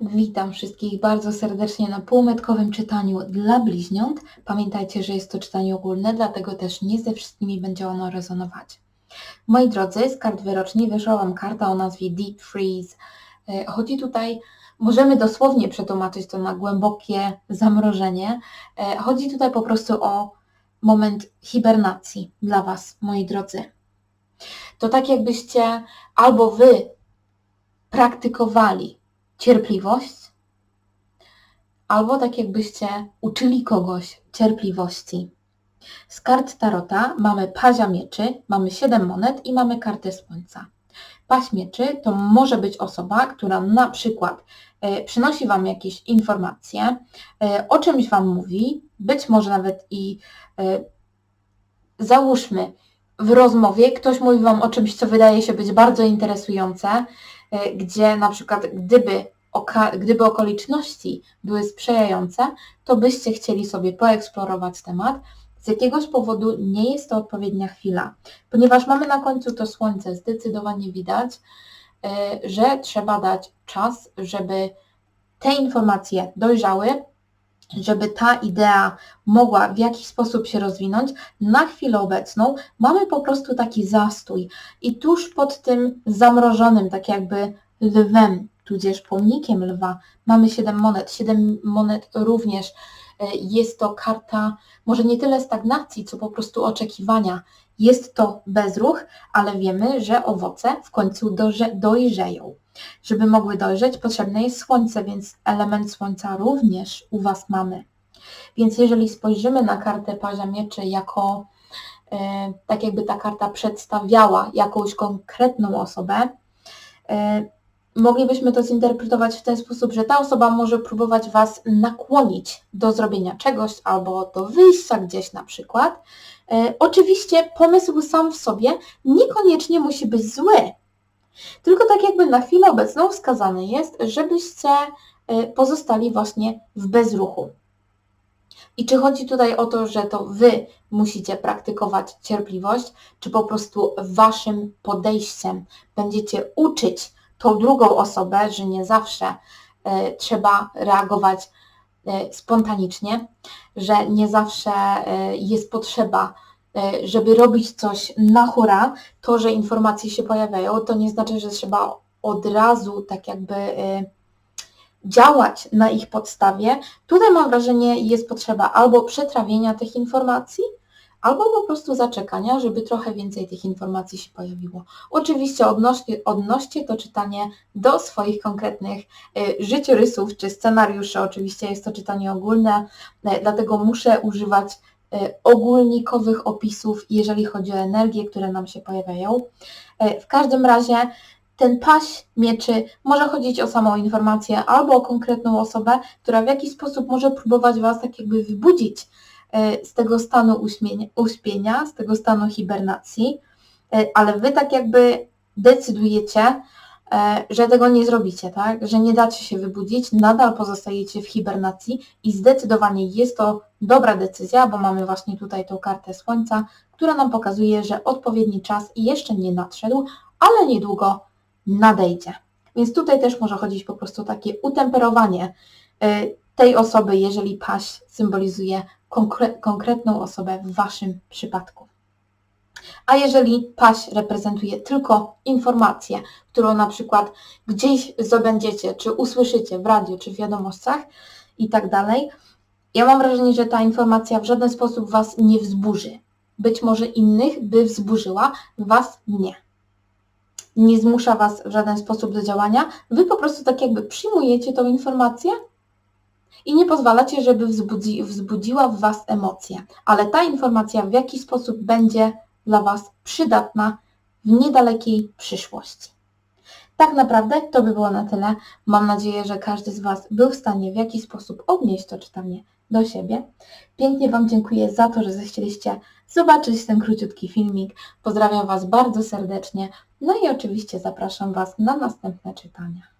Witam wszystkich bardzo serdecznie na półmetkowym czytaniu dla bliźniąt. Pamiętajcie, że jest to czytanie ogólne, dlatego też nie ze wszystkimi będzie ono rezonować. Moi drodzy, z kart wyroczni wyszła Wam karta o nazwie Deep Freeze. E, Chodzi tutaj, możemy dosłownie przetłumaczyć to na głębokie zamrożenie. E, Chodzi tutaj po prostu o moment hibernacji dla Was, moi drodzy. To tak jakbyście albo Wy praktykowali cierpliwość, albo tak jakbyście uczyli kogoś cierpliwości. Z kart Tarota mamy pazia mieczy, mamy 7 monet i mamy kartę słońca. Paź mieczy to może być osoba, która na przykład e, przynosi Wam jakieś informacje, e, o czymś Wam mówi, być może nawet i e, załóżmy w rozmowie ktoś mówi Wam o czymś, co wydaje się być bardzo interesujące, gdzie na przykład gdyby, oka- gdyby okoliczności były sprzyjające, to byście chcieli sobie poeksplorować temat. Z jakiegoś powodu nie jest to odpowiednia chwila, ponieważ mamy na końcu to słońce, zdecydowanie widać, e, że trzeba dać czas, żeby te informacje dojrzały, żeby ta idea mogła w jakiś sposób się rozwinąć, na chwilę obecną mamy po prostu taki zastój i tuż pod tym zamrożonym, tak jakby lwem, tudzież pomnikiem lwa, mamy 7 monet. 7 monet również e, jest to karta może nie tyle stagnacji, co po prostu oczekiwania. Jest to bezruch, ale wiemy, że owoce w końcu dojrzeją. Żeby mogły dojrzeć, potrzebne jest słońce, więc element słońca również u Was mamy. Więc jeżeli spojrzymy na kartę Pazia Mieczy jako, e, tak jakby ta karta przedstawiała jakąś konkretną osobę, e, moglibyśmy to zinterpretować w ten sposób, że ta osoba może próbować Was nakłonić do zrobienia czegoś albo do wyjścia gdzieś na przykład. E, oczywiście pomysł sam w sobie niekoniecznie musi być zły, tylko tak jakby na chwilę obecną wskazane jest, żebyście e, pozostali właśnie w bezruchu. I czy chodzi tutaj o to, że to Wy musicie praktykować cierpliwość, czy po prostu Waszym podejściem będziecie uczyć tą drugą osobę, że nie zawsze e, trzeba reagować e, spontanicznie, że nie zawsze jest potrzeba, żeby robić coś na hura, to, że informacje się pojawiają, to nie znaczy, że trzeba od razu tak jakby e, działać na ich podstawie. Tutaj mam wrażenie jest potrzeba albo przetrawienia tych informacji, albo po prostu zaczekania, żeby trochę więcej tych informacji się pojawiło. Oczywiście odnoście, odnoście to czytanie do swoich konkretnych y, życiorysów czy scenariuszy. Oczywiście jest to czytanie ogólne, dlatego muszę używać ogólnikowych opisów, jeżeli chodzi o energie, które nam się pojawiają. Y, w każdym razie ten paś mieczy może chodzić o samą informację albo o konkretną osobę, która w jakiś sposób może próbować Was tak jakby wybudzić e, z tego stanu uśpienia, z tego stanu hibernacji, e, ale Wy tak jakby decydujecie, e, że tego nie zrobicie, tak? Że nie dacie się wybudzić, nadal pozostajecie w hibernacji i zdecydowanie jest to dobra decyzja, bo mamy właśnie tutaj tą kartę Słońca, która nam pokazuje, że odpowiedni czas jeszcze nie nadszedł, ale niedługo nadejdzie. Więc tutaj też może chodzić po prostu takie utemperowanie y, tej osoby, jeżeli paś symbolizuje konkre konkretną osobę w Waszym przypadku. A jeżeli paś reprezentuje tylko informację, którą na przykład gdzieś zdobędziecie, czy usłyszycie w radiu, czy w wiadomościach i tak dalej, ja mam wrażenie, że ta informacja w żaden sposób Was nie wzburzy. Być może innych by wzburzyła, Was nie nie zmusza Was w żaden sposób do działania, Wy po prostu tak jakby przyjmujecie tą informację i nie pozwalacie, żeby wzbudzi, wzbudziła w Was emocje. Ale ta informacja w jakiś sposób będzie dla Was przydatna w niedalekiej przyszłości. Tak naprawdę to by było na tyle. Mam nadzieję, że każdy z Was był w stanie w jakiś sposób odnieść to czytanie do siebie. Pięknie Wam dziękuję za to, że zechcieliście zobaczyć ten króciutki filmik. Pozdrawiam Was bardzo serdecznie. No i oczywiście zapraszam Was na następne czytania.